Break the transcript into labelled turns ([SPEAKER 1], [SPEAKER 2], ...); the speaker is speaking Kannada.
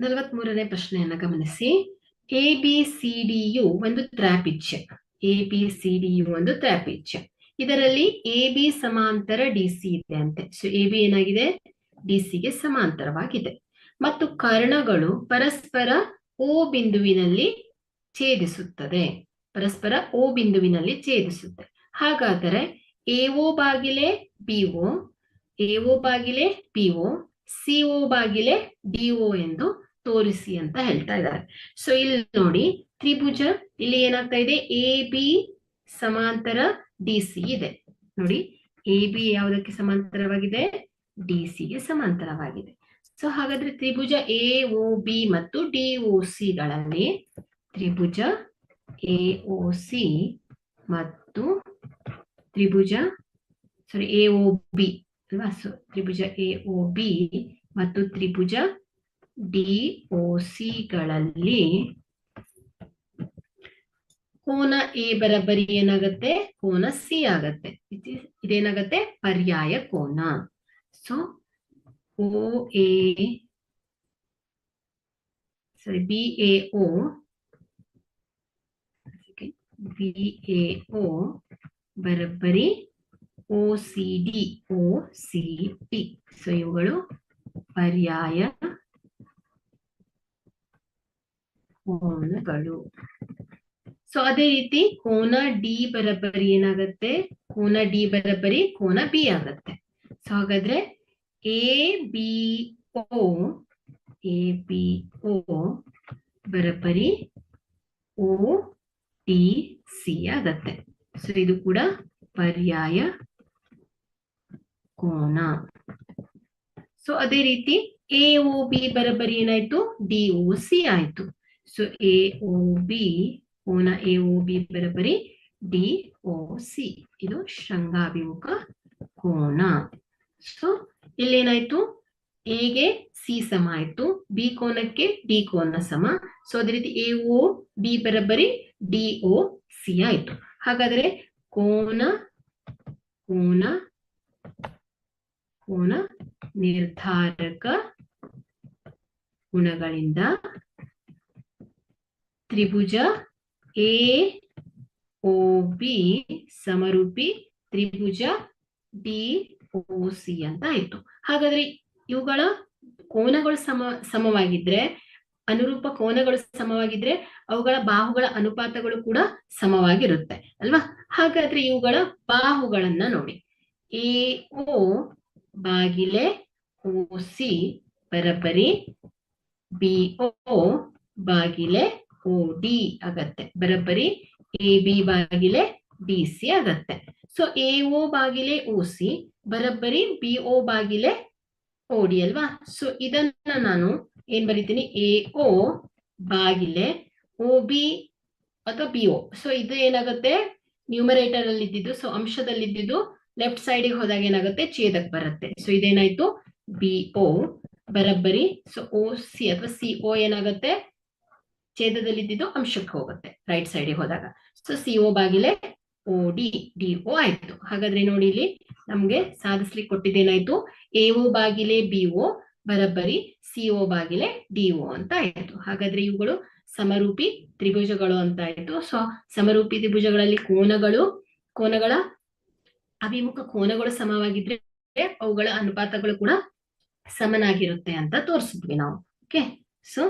[SPEAKER 1] ನಲವತ್ಮೂರನೇ ಪ್ರಶ್ನೆಯನ್ನ ಗಮನಿಸಿ. ಎ ಬಿ ಸಿ ಡಿ ಯು ಒಂದು ತ್ರಾಪಿಜ್ಯ. ಎ ಬಿ ಸಿ ಡಿ ಯು ಒಂದು ತ್ರಾಪಿಜ್ಯ. ಇದರಲ್ಲಿ ಎ ಬಿ ಸಮಾಂತರ ಡಿ ಸಿ ಇದೆ ಅಂತೆ. ಸೊ ಎ ಬಿ ಏನಾಗಿದೆ? ಡಿ ಗೆ ಸಮಾಂತರವಾಗಿದೆ. ಮತ್ತು ಕರ್ಣಗಳು ಪರಸ್ಪರ ಓ ಬಿಂದುವಿನಲ್ಲಿ ಛೇದಿಸುತ್ತದೆ. ಪರಸ್ಪರ ಓ ಬಿಂದುವಿನಲ್ಲಿ ಛೇದಿಸುತ್ತೆ. ಹಾಗಾದರೆ ಎ ಒ ಬಾಗಿಲೆ ಬಿ ಒ ಎ ಒ ಬಾಗಿಲೆ ಬಿ ಒ ಸಿ ಒ ಬಾಗಿಲೆ ಡಿ ಒ ಎಂದು ತೋರಿಸಿ ಅಂತ ಹೇಳ್ತಾ ಇದ್ದಾರೆ. ಸೊ ಇಲ್ಲಿ ನೋಡಿ ತ್ರಿಭುಜ, ಇಲ್ಲಿ ಏನಾಗ್ತಾ ಇದೆ? ಎ ಬಿ ಸಮಾಂತರ ಡಿ ಸಿ ಇದೆ. ನೋಡಿ ಎ ಬಿ ಯಾವುದಕ್ಕೆ ಸಮಾಂತರವಾಗಿದೆ? ಡಿ ಗೆ ಸಮಾಂತರವಾಗಿದೆ. ಸೊ ಹಾಗಾದ್ರೆ ತ್ರಿಭುಜ ಎ ಒ ಬಿ ಮತ್ತು ಡಿ ಒ ಸಿ ಗಳಲ್ಲಿ ತ್ರಿಭುಜ ಎ ಒ ಸಿ ಮತ್ತು ತ್ರಿಭುಜ ಸಾರಿ ಎ ಒ ಬಿ ಅಲ್ವಾ? ಸೊ ತ್ರಿಭುಜ ಎ ಒ ಬಿ ಮತ್ತು ತ್ರಿಭುಜ ಡಿ ಓ ಸಿಗಳಲ್ಲಿ ಕೋನ ಎ ಬರಬರಿ ಏನಾಗತ್ತೆ? ಕೋನ ಸಿ ಆಗತ್ತೆ. ಇದ್- ಇದೇನಾಗತ್ತೆ? ಪರ್ಯಾಯ ಕೋನ. So O A sorry B A O B A O ಬರಬ್ಬರಿ O C D O C T so ಇವುಗಳು ಪರ್ಯಾಯ ಕೋನಗಳು. ಸೊ ಅದೇ ರೀತಿ ಕೋನ ಡಿ ಬರಬರಿ ಏನಾಗತ್ತೆ? ಕೋನ ಡಿ ಬರಬರಿ ಕೋನ ಬಿ ಆಗತ್ತೆ. ಸೊ ಹಾಗಾದ್ರೆ A B O A B O ಬರಬರಿ O D C ಆಗತ್ತೆ. ಸೊ ಇದು ಕೂಡ ಪರ್ಯಾಯ ಕೋನ. ಸೊ ಅದೇ ರೀತಿ ಎ ಒ ಬಿ ಬರಬರಿ ಏನಾಯ್ತು? ಡಿ ಒ ಸಿ ಆಯ್ತು. ಸೊ ಎ ಒ ಬಿ ಕೋನ ಬಿ ಬರಬರಿ ಡಿ ಒ ಸಿ ಇದು ಶೃಂಗಾಭಿಮುಖ ಕೋನ. ಸೊ ಇಲ್ಲೇನಾಯ್ತು? ಎಗೆ ಸಿ ಸಮ ಆಯ್ತು ಬಿ ಕೋನಕ್ಕೆ ಡಿ ಕೋನ ಸಮ. ಸೊ ಅದೇ ರೀತಿ ಎ ಒ ಬಿ ಬರಬರಿ ಡಿ ಒ ಸಿ ಆಯ್ತು. ಹಾಗಾದ್ರೆ ಕೋನ ಕೋನ ಕೋನ ನಿರ್ಧಾರಕ ಗುಣಗಳಿಂದ ತ್ರಿಭುಜ ಎ ಒ ಬಿ ಸಮರೂಪಿ ತ್ರಿಭುಜ ಡಿ ಒ ಸಿ ಅಂತ ಆಯ್ತು ಹಾಗಾದ್ರೆ ಇವುಗಳ ಕೋನಗಳು ಸಮ, ಸಮವಾಗಿದ್ರೆ, ಅನುರೂಪ ಕೋನಗಳು ಸಮವಾಗಿದ್ರೆ ಅವುಗಳ ಬಾಹುಗಳ ಅನುಪಾತಗಳು ಕೂಡ ಸಮವಾಗಿರುತ್ತೆ, ಅಲ್ವಾ? ಹಾಗಾದ್ರೆ ಇವುಗಳ ಬಾಹುಗಳನ್ನ ನೋಡಿ. ಎ, ಓ ಬಾಗಿಲೆ, ಓ, ಸಿ ಪರಪರಿ, ಬಿ, ಓ ಬಾಗಿಲೆ ಡಿ ಆಗತ್ತೆ. ಬರಬ್ಬರಿ ಎ ಬಿ ಬಾಗಿಲೆ ಬಿ ಸಿ ಆಗತ್ತೆ. ಸೊ ಎ ಓ ಬಾಗಿಲೆ ಒ ಸಿ ಬರಬ್ಬರಿ ಬಿ ಓ ಬಾಗಿಲೆ ಓ ಡಿ ಅಲ್ವಾ? ಸೊ ಇದನ್ನ ನಾನು ಏನ್ ಬರಿತೀನಿ? ಎ ಒ ಬಾಗಿಲೆ ಒ ಬಿ ಅಥವಾ ಬಿ ಓ ಸೊ ಇದು ಏನಾಗುತ್ತೆ? ನ್ಯೂಮರೇಟರ್ ಅಲ್ಲಿ ಇದ್ದಿದ್ದು ಸೊ ಅಂಶದಲ್ಲಿ ಇದ್ದಿದ್ದು ಲೆಫ್ಟ್ ಸೈಡಿಗೆ ಹೋದಾಗ ಏನಾಗುತ್ತೆ? ಛೇದಕ್ ಬರುತ್ತೆ. ಸೊ ಇದೇನಾಯ್ತು? ಬಿ ಓ ಬರಬ್ಬರಿ. ಸೊ ಒ ಸಿ ಅಥವಾ ಸಿ ಓ ಏನಾಗುತ್ತೆ? ಛೇದದಲ್ಲಿ ಇದ್ದಿದ್ದು ಅಂಶಕ್ಕೆ ಹೋಗುತ್ತೆ ರೈಟ್ ಸೈಡ್ ಹೋದಾಗ. ಸೊ ಸಿ ಬಾಗಿಲೆ ಓ ಡಿ ಡಿ ಓ ಆಯ್ತು. ಹಾಗಾದ್ರೆ ನೋಡಿ ಇಲ್ಲಿ ನಮ್ಗೆ ಸಾಧಿಸ್ಲಿಕ್ಕೆ ಕೊಟ್ಟಿದ್ದೇನಾಯ್ತು? ಎ ಓ ಬಾಗಿಲೆ ಬಿ ಓ ಬರಬ್ಬರಿ ಸಿ ಬಾಗಿಲೆ ಡಿ ಓ ಅಂತ ಆಯ್ತು. ಹಾಗಾದ್ರೆ ಇವುಗಳು ಸಮರೂಪಿ ತ್ರಿಭುಜಗಳು ಅಂತ ಆಯ್ತು. ಸೊ ಸಮರೂಪಿ ತ್ರಿಭುಜಗಳಲ್ಲಿ ಕೋನಗಳು, ಕೋನಗಳ ಅಭಿಮುಖ ಕೋನಗಳು ಸಮವಾಗಿದ್ರೆ ಅವುಗಳ ಅನುಪಾತಗಳು ಕೂಡ ಸಮನಾಗಿರುತ್ತೆ ಅಂತ ತೋರಿಸಿದ್ವಿ ನಾವು. ಓಕೆ